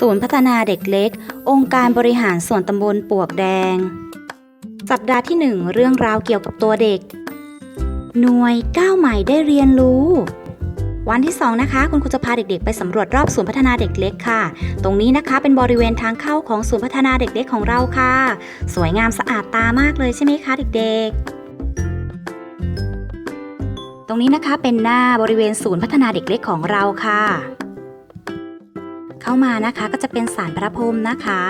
ศูนย์พัฒนาเด็กเล็ก องค์การบริหารส่วนตำบลปวกแดง สัปดาห์ที่ 1 เรื่องราวเกี่ยวกับตัวเด็ก หน่วยก้าวใหม่ได้เรียนรู้ วันที่ 2 นะคะ คุณครูจะพาเด็กๆ ไปสำรวจรอบศูนย์พัฒนาเด็กเล็กค่ะ ตรงนี้นะคะเป็นบริเวณทางเข้าของศูนย์พัฒนาเด็กเล็กของเราค่ะ สวยงามสะอาดตามากเลยใช่ไหมคะเด็กๆตรงนี้นะคะเป็นหน้าบริเวณศูนย์พัฒนาเด็กเล็กของเราค่ะ เข้ามานะคะก็จะเป็นสารพระพรมนะคะ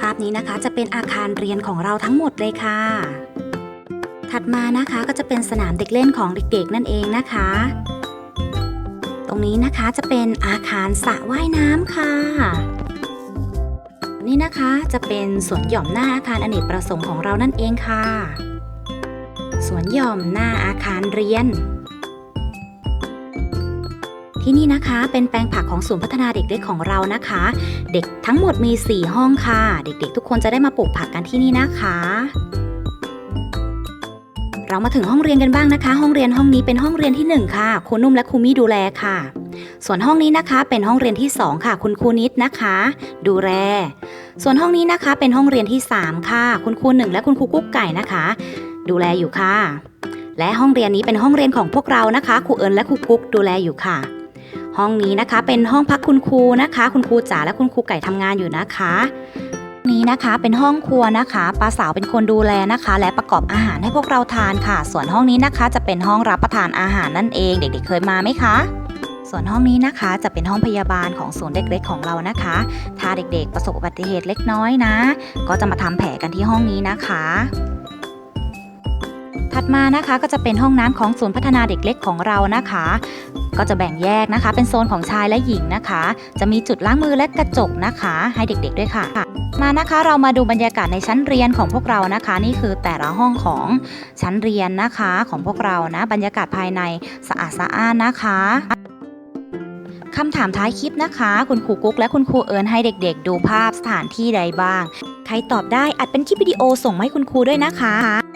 ภาพนี้นะคะจะเป็นอาคารเรียนของเราทั้งหมดเลยค่ะ ถัดมานะคะก็จะเป็นสนามเด็กเล่นของเด็กๆนั่นเองนะคะ ตรงนี้นะคะจะเป็นอาคารสระว่ายน้ำค่ะนี่นะคะจะเป็นสวนหย่อมหน้าอาคารอเนกประสงค์ของเรานั่นเองค่ะ สวนหย่อมหน้าอาคารเรียน ที่นี่นะคะ เป็นแปลงผักของศูนย์พัฒนาเด็กเล็กของเรานะคะ เด็กทั้งหมดมี 4 ห้องค่ะ เด็กๆ ทุกคนจะได้มาปลูกผักกันที่นี่นะคะ เรามาถึงห้องเรียนกันบ้างนะคะ ห้องเรียนห้องนี้เป็นห้องเรียนที่ 1 ค่ะครูนุ่มและครูมี่ดูแลค่ะ ส่วนห้องนี้นะคะเป็นห้องเรียนที่ 2 ค่ะ คุณครูนิดนะคะ ดูแลส่วนห้องนี้นะคะเป็นห้องเรียนที่ 3 ค่ะ คุณครูหนึ่งและคุณครูกุ๊กไก่นะคะ ดูแลอยู่ค่ะและห้องเรียนนี้เป็นห้องเรียนของพวกเรานะคะครูเอิญและครูกุ๊กดูแลอยู่ค่ะ ห้องนี้นะคะ เป็นห้องพักคุณครูนะคะ คุณครูจ๋าและคุณครูไก่ทำงานอยู่นะคะนี้นะคะเป็นห้องครัวนะคะป้าสาวเป็นคนดูแลนะคะ และประกอบอาหารให้พวกเราทานค่ะ ส่วนห้องนี้นะคะ จะเป็นห้องรับประทานอาหารนั่นเอง เด็กๆเคยมาไหมคะ ส่วนห้องนี้นะคะจะเป็นห้องพยาบาลของศูนย์เด็กเล็กของเรานะคะ ถ้าเด็กๆประสบอุบัติเหตุเล็กน้อยนะ ก็จะมาทำแผลกันที่ห้องนี้นะคะ ถัดมานะคะก็จะเป็นห้องน้ำของศูนย์พัฒนาเด็กเล็กของเรานะคะ ก็จะแบ่งแยกนะคะ เป็นโซนของชายและหญิงนะคะ จะมีจุดล้างมือและกระจกนะคะ ให้เด็กๆด้วยค่ะ มานะคะเรามาดูบรรยากาศในชั้นเรียนของพวกเรานะคะ นี่คือแต่ละห้องของชั้นเรียนนะคะของพวกเรานะ บรรยากาศภายในสะอาดสะอ้านนะคะคำถามท้ายคลิปนะคะ คุณครูกุ๊กและคุณครูเอิญให้เด็กๆ ดูภาพสถานที่ใดบ้าง ใครตอบได้อัดเป็นคลิปวิดีโอส่งมาให้คุณครูด้วยนะคะ